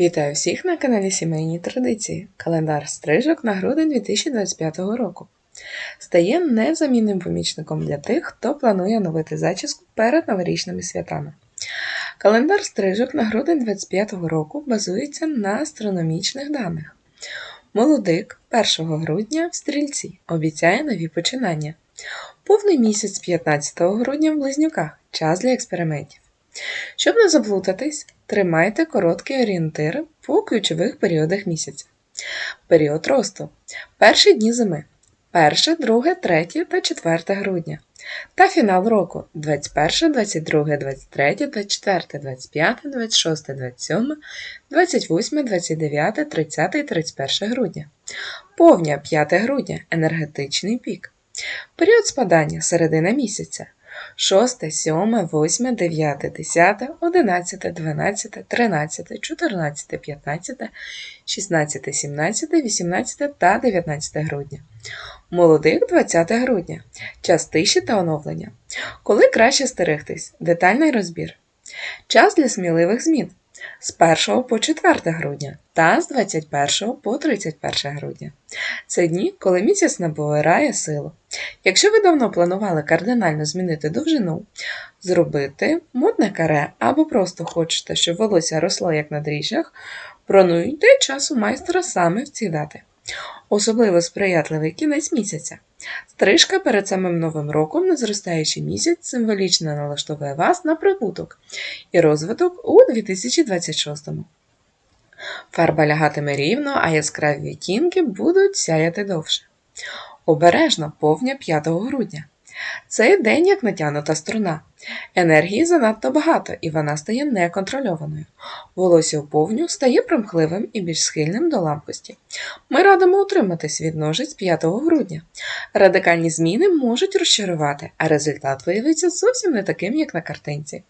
Вітаю всіх на каналі Сімейні Традиції. Календар стрижок на грудень 2025 року. Стає незамінним помічником для тих, хто планує оновити зачіску перед новорічними святами. Календар стрижок на грудень 2025 року базується на астрономічних даних. Молодик 1 грудня в стрільці обіцяє нові починання. Повний місяць 15 грудня в близнюках час для експериментів. Щоб не заплутатись, тримайте короткі орієнтири по ключових періодах місяця. Період росту. Перші дні зими. 1, 2, 3 та 4 грудня. Та фінал року 21, 22, 23, 24, 25, 26, 27, 28, 29, 30 і 31 грудня. Повня 5 грудня. Енергетичний пік. Період спадання середина місяця. 6, 7, 8, 9, 10, 11, 12, 13, 14, 15, 16, 17, 18 та 19 грудня. Молодих 20 грудня. Час тиші та оновлення. Коли краще стерегтись? Детальний розбір. Час для сміливих змін з 1 по 4 грудня та з 21 по 31 грудня. Це дні, коли місяць набирає силу. Якщо ви давно планували кардинально змінити довжину, зробити модне каре або просто хочете, щоб волосся росло як на дріжджах, пронуйте час у майстра саме в ці дати. Особливо сприятливий кінець місяця. Стрижка перед самим новим роком на зростаючий місяць символічно налаштовує вас на прибуток і розвиток у 2026-му. Фарба лягатиме рівно, а яскраві відтінки будуть сяяти довше. Обережно повня 5 грудня. Цей день як натягнута струна. Енергії занадто багато, і вона стає неконтрольованою. Волосся у повню стає примхливим і більш схильним до ламкості. Ми радимо утриматись від ножиць 5 грудня. Радикальні зміни можуть розчарувати, а результат виявиться зовсім не таким, як на картинці.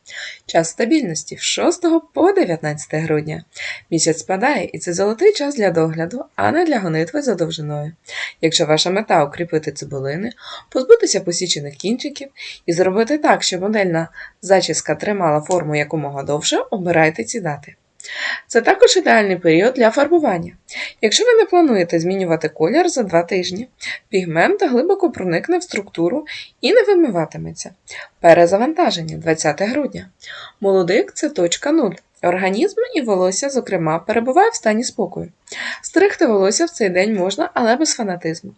Час стабільності з 6 по 19 грудня. Місяць спадає, і це золотий час для догляду, а не для гонитви за довжиною. Якщо ваша мета укріпити цибулини, позбутися посічених кінчиків і зробити так, щоб модельна зачіска тримала форму якомога довше, обирайте ці дати. Це також ідеальний період для фарбування. Якщо ви не плануєте змінювати колір за 2 тижні, пігмент глибоко проникне в структуру і не вимиватиметься. Перезавантаження 20 грудня. Молодик це точка 0. Організм і волосся, зокрема, перебуває в стані спокою. Стригти волосся в цей день можна, але без фанатизму.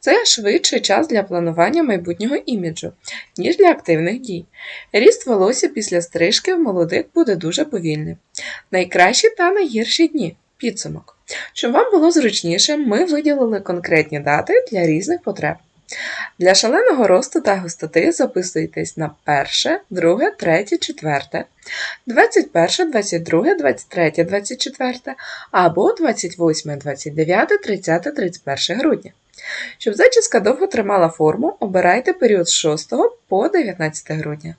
Це швидший час для планування майбутнього іміджу, ніж для активних дій. Ріст волосся після стрижки в молодих буде дуже повільним. Найкращі та найгірші дні підсумок. Щоб вам було зручніше, ми виділили конкретні дати для різних потреб. Для шаленого росту та густоти записуйтесь на 1, 2, 3, 4, 21, 22, 23, 24 або 28, 29, 30, 31 грудня. Щоб зачіска довго тримала форму, обирайте період з 6 по 19 грудня.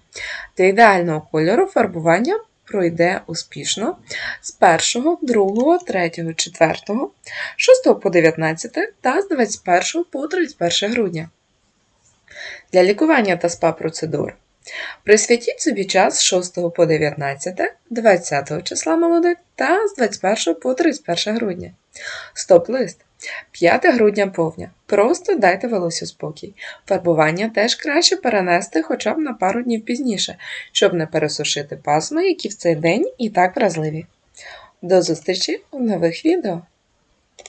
Для ідеального кольору фарбування пройде успішно з 1, 2, 3, 4, 6 по 19 та з 21 по 31 грудня. Для лікування та СПА-процедур присвятіть собі час з 6 по 19, 20 числа молодик та з 21 по 31 грудня. Стоп-лист. 5 грудня повня. Просто дайте волосю спокій. Фарбування теж краще перенести хоча б на пару днів пізніше, щоб не пересушити пасми, які в цей день і так вразливі. До зустрічі у нових відео!